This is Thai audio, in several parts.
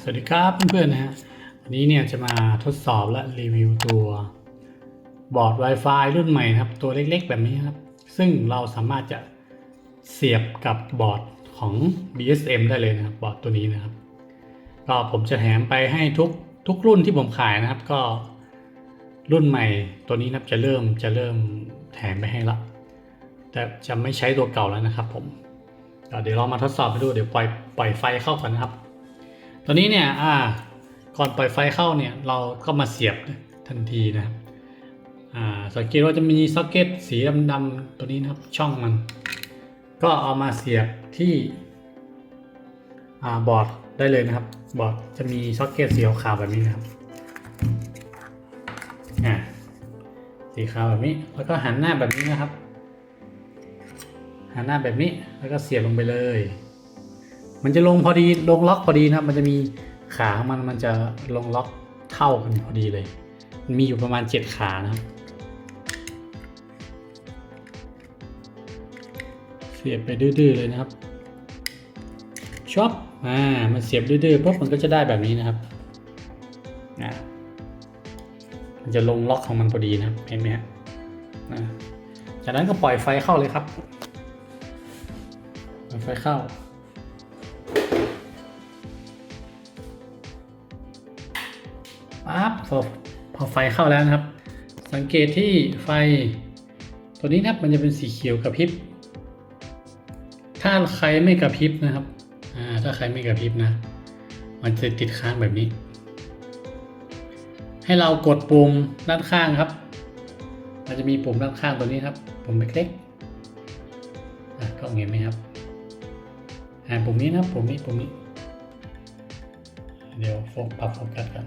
สวัสดีครับเพื่อนๆนะฮะวันนี้เนี่ยจะมาทดสอบและรีวิวตัวบอร์ด Wi-Fi รุ่นใหม่ครับ ตัวเล็กๆแบบนี้ครับ ซึ่งเราสามารถจะเสียบกับบอร์ดของ BSM ได้เลยนะครับบอร์ดตัวนี้นะครับก็ผมจะแถมไปให้ทุกทุกรุ่นที่ผมขายนะครับ ก็รุ่นใหม่ตัวนี้นะครับจะเริ่มจะเริ่มแถมไปให้ละแต่จะไม่ใช้ตัวเก่าแล้วนะครับผมเดี๋ยวเรามาทดสอบไปดูเดี๋ยวปล่อยปล่อยไฟเข้าก่อนนะครับ ตอนนี้เนี่ยอ่าก่อนปล่อยไฟเข้าเนี่ยเราก็มาเสียบทันทีนะครับอ่าสังเกตว่าจะมีซ็อกเก็ตสีดำๆตัวนี้นะครับช่องมัน ก็เอามาเสียบที่อ่าบอร์ดได้เลยนะครับ บอร์ดจะมีซ็อกเก็ตสีขาวแบบนี้นะครับอ่าสีขาวแบบนี้แล้วก็หันหน้าแบบนี้นะครับหันหน้าแบบนี้แล้วก็เสียบลงไปเลย มันจะลงพอดีลงล็อกพอดีนะครับ มันจะมีขาของมันมันจะลงล็อกเท่ากันพอดีเลยมันมีอยู่ประมาณ 7 ขานะครับ เสียบไปดื้อๆเลยนะครับช็อบอ่ามันเสียบดื้อๆปุ๊บมันก็จะได้แบบนี้นะครับอ่ามันจะลงล็อกของมันพอดีนะเห็นไหมฮะจากนั้นก็ปล่อยไฟเข้าเลยครับ ปล่อยไฟเข้า ปั๊บพอไฟเข้าแล้วนะครับ สังเกตที่ไฟ ตัวนี้นะครับมันจะเป็นสีเขียวกระพริบ ถ้าใครไม่กระพริบนะครับอ่าถ้าใครไม่กระพริบนะ มันจะติดค้างแบบนี้ ให้เรากดปุ่มด้านข้างครับ มันจะมีปุ่มด้านข้างตัวนี้ครับ ปุ่มเล็กๆก็เห็นไหมครับ อ่าปุ่มนี้นะครับปุ่มนี้ปุ่มนี้ เดี๋ยวโฟกัสปรับโฟกัสกัน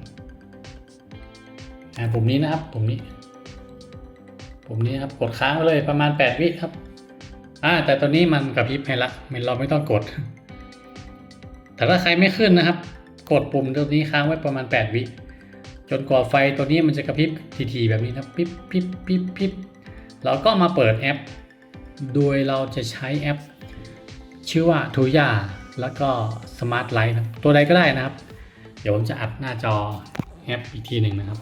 อ่าปุ่มนี้นะครับปุ่มนี้ปุ่มนี้ครับกดค้างไว้เลยประมาณ 8 วิครับอ่าแต่ตอนนี้มันกระพริบให้ละมันเราไม่ต้องกด แต่ถ้าใครไม่ขึ้นนะครับ กดปุ่มตัวนี้ค้างไว้ประมาณ 8 วิจนกว่าไฟตัวนี้มันจะกระพริบทีๆแบบนี้นะปิ๊บปิ๊บปิ๊บปิ๊บเราก็มาเปิดแอป โดยเราจะใช้แอป ชื่อว่าทูย่าแล้วก็ Smart Light ครับตัวใดก็ได้นะครับ เดี๋ยวผมจะอัดหน้าจอแอปอีกทีหนึ่งนะครับ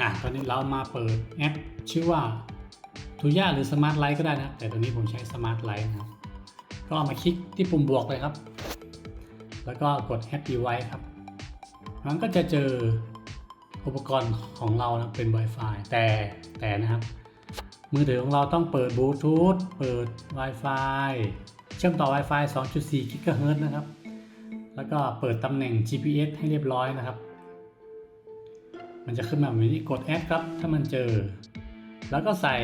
อะตอนนี้เรามาเปิดแอปชื่อว่าทูย่าหรือ Smart Light ก็ได้นะครับ แต่ตัวนี้ผมใช้ Smart Light นะครับ ก็มาคลิกที่ปุ่มบวกเลยครับ แล้วก็กด Happy Device ครับมันก็จะเจออุปกรณ์ของเรานะเป็น Wi-Fi แต่แต่นะครับ มือถือของเราต้องเปิดบลูทูธเปิด Wi-Fi เชื่อมต่อ Wi-Fi 2.4 GHz นะครับ แล้วก็เปิดตำแหน่ง GPS ให้เรียบร้อยนะครับ มันจะขึ้นมาแบบนี้กดแอดครับ ถ้ามันเจอ แล้วก็ใส่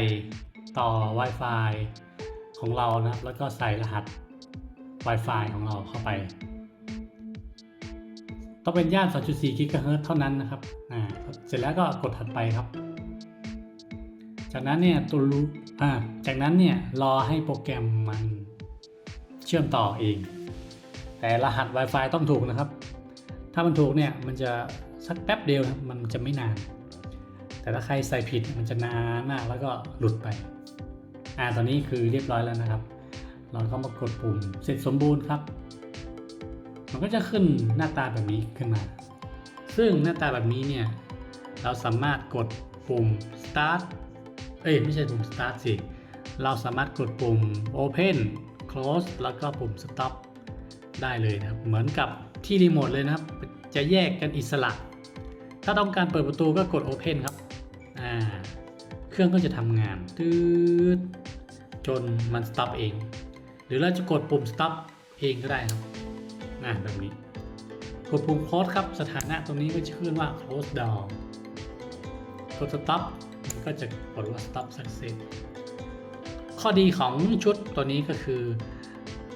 ต่อ Wi-Fi ของเรานะครับ แล้วก็ใส่รหัส Wi-Fi ของเราเข้าไป ต้องเป็นย่าน 2.4 GHz เท่านั้นนะครับ อ่า เสร็จแล้วก็กดถัดไปครับ จากนั้นเนี่ยตัวรู้อ่าจากนั้นเนี่ยรอให้โปรแกรมมันเชื่อมต่อเอง แต่รหัส Wi-Fi ต้องถูกนะครับ ถ้ามันถูกเนี่ยมันจะสักแป๊บเดียวมันจะไม่นาน แต่ถ้าใครใส่ผิดมันจะนานมากแล้วก็หลุดไปอ่าตอนนี้คือเรียบร้อยแล้วนะครับ เราก็มากดปุ่มเสร็จสมบูรณ์ครับ มันก็จะขึ้นหน้าตาแบบนี้ขึ้นมา ซึ่งหน้าตาแบบนี้เนี่ยเราสามารถกดปุ่ม start เอ้ยไม่ใช่ปุ่ม start สิ เราสามารถกดปุ่ม open close แล้วก็ปุ่ม stop ได้เลยนะครับ เหมือนกับที่รีโมทเลยนะครับ จะแยกกันอิสระ ถ้าต้องการเปิดประตูก็กด open ครับ อ่า เครื่องก็จะทำงานตืดจนมัน stop เอง หรือเราจะกดปุ่ม stop เองก็ได้ครับอ่าแบบนี้ กดปุ่ม close ครับ สถานะตรงนี้ก็จะขึ้นว่า close down กด stop ก็จะกดว่า stop success ข้อดีของชุดตัวนี้ก็คือ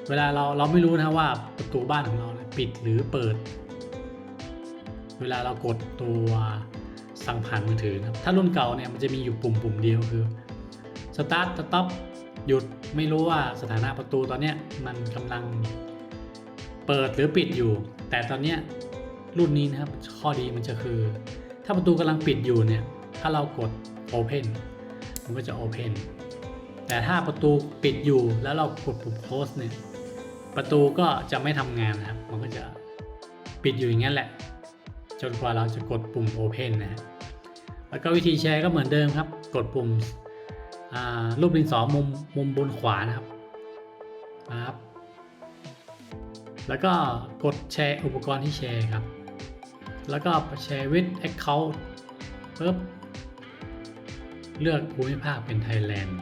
เวลาเราเราไม่รู้นะว่าประตูบ้านของเราปิดหรือเปิด เวลาเรากดตัวสั่งผ่านมือถือนะถ้ารุ่นเก่าเนี่ยมันจะมีอยู่ปุ่มปุ่มเดียวคือ start stop หยุดไม่รู้ว่าสถานะประตูตอนเนี้ยมันกำลังเปิดหรือปิดอยู่ แต่ตอนเนี้ยรุ่นนี้นะครับข้อดีมันจะคือ ถ้าประตูกำลังปิดอยู่เนี่ยถ้าเรากด open มันก็จะ open แต่ถ้าประตูปิดอยู่แล้วเรากดปุ่ม close เนี่ยประตูก็จะไม่ทำงานนะครับ มันก็จะปิดอยู่อย่างนั้นแหละ จนกว่าเราจะกดปุ่ม Open นะฮะแล้วก็วิธีแชร์ก็เหมือนเดิมครับ กดปุ่มรูปดินสอมุมมุมบนขวานะครับครับ แล้วก็กดแชร์อุปกรณ์ที่แชร์ครับ แล้วก็แชร์วิด Account ปึ๊บ เลือกภูมิภาคเป็นไทยแลนด์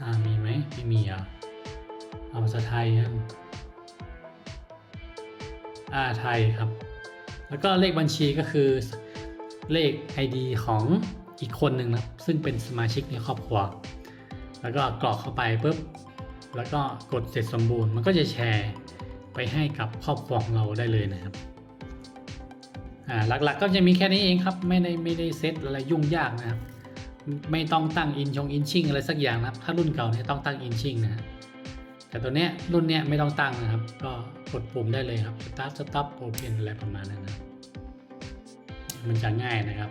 อ่ามีไหมไม่มีอะเอาภาษาไทยนะอ่าไทยครับ แล้วก็เลขบัญชีก็คือเลข ID ของอีกคนหนึ่งนะซึ่งเป็นสมาชิกในครอบครัว แล้วก็กรอกเข้าไปปุ๊บ แล้วก็กดเสร็จสมบูรณ์ มันก็จะแชร์ ไปให้กับครอบครัวของเราได้เลยนะครับอ่าหลักๆก็จะมีแค่นี้เองครับ ไม่ได้ไม่ได้เซตอะไรยุ่งยากนะครับ ไม่ต้องตั้งอินชงอินชิ่งอะไรสักอย่างนะครับ ถ้ารุ่นเก่าเนี่ยต้องตั้งอินชิ่งนะฮะแต่ตัวเนี้ยรุ่นเนี้ยไม่ต้องตั้งนะครับ ก็กดปุ่มได้เลยครับ start stop open อะไรประมาณนั้นนะมันจะง่ายนะครับ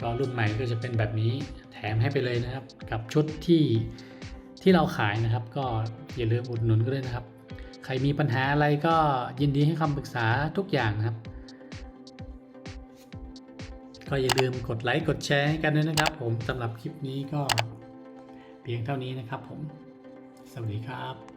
ก็รุ่นใหม่ก็จะเป็นแบบนี้แถมให้ไปเลยนะครับ กับชุดที่ที่เราขายนะครับ ก็อย่าลืมอุดหนุนก็ด้วยนะครับ ใครมีปัญหาอะไรก็ยินดีให้คำปรึกษาทุกอย่างนะครับ ก็อย่าลืมกดไลค์กดแชร์ให้กันด้วยนะครับ ผมสำหรับคลิปนี้ก็เพียงเท่านี้นะครับผม สวัสดีครับ